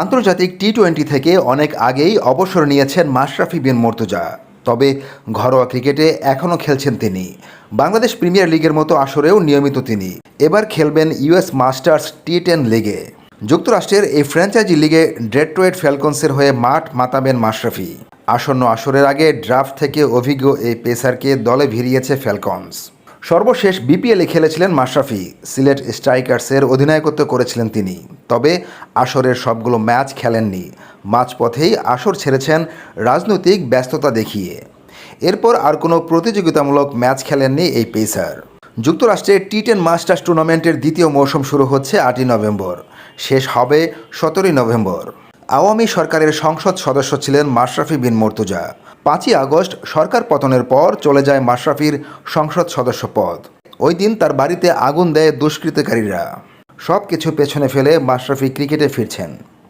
আন্তর্জাতিক T twenty থেকে অনেক আগেই অবসর নিয়েছেন মাশরাফি বিন মর্তুজা। তবে ঘরোয়া ক্রিকেটে এখনও খেলছেন তিনি। বাংলাদেশ প্রিমিয়ার লিগের মতো আসরেও নিয়মিত তিনি। এবার খেলবেন ইউএস মাস্টার্স টি টেন লিগে যুক্তরাষ্ট্রের এই ফ্র্যাঞ্চাইজি লিগে ডেট্রয়েট ফ্যালকনসের হয়ে মাঠ মাতাবেন মাশরাফি। আসন্ন আসরের আগে ড্রাফট থেকে অভিজ্ঞ এই পেসারকে দলে ভিড়িয়েছে ফ্যালকনস সর্বশেষ বিপিএলে খেলেছিলেন মাশরাফি। সিলেট স্ট্রাইকার্সের অধিনায়কত্ব করেছিলেন তিনি। তবে আসরের সবগুলো ম্যাচ খেলেননি। মাঝপথেই আসর ছেড়েছেন রাজনৈতিক ব্যস্ততা দেখিয়ে। এরপর আর কোনো প্রতিযোগিতামূলক ম্যাচ খেলেননি এই পেসার। যুক্তরাষ্ট্রের টি টেন মাস্টার্স টুর্নামেন্টের দ্বিতীয় মৌসুম শুরু হচ্ছে আটই নভেম্বর। শেষ হবে সতেরোই নভেম্বর। আওয়ামী সরকারের সংসদ সদস্য ছিলেন মাশরাফি বিন মর্তুজা। পাঁচই আগস্ট সরকার পতনের পর চলে যায় মাশরাফির সংসদ সদস্য পদ। ওই দিন তার বাড়িতে আগুন দেয় দুষ্কৃতকারীরা। সব কিছু পেছনে ফেলে মাশরাফি ক্রিকেটে ফিরছেন।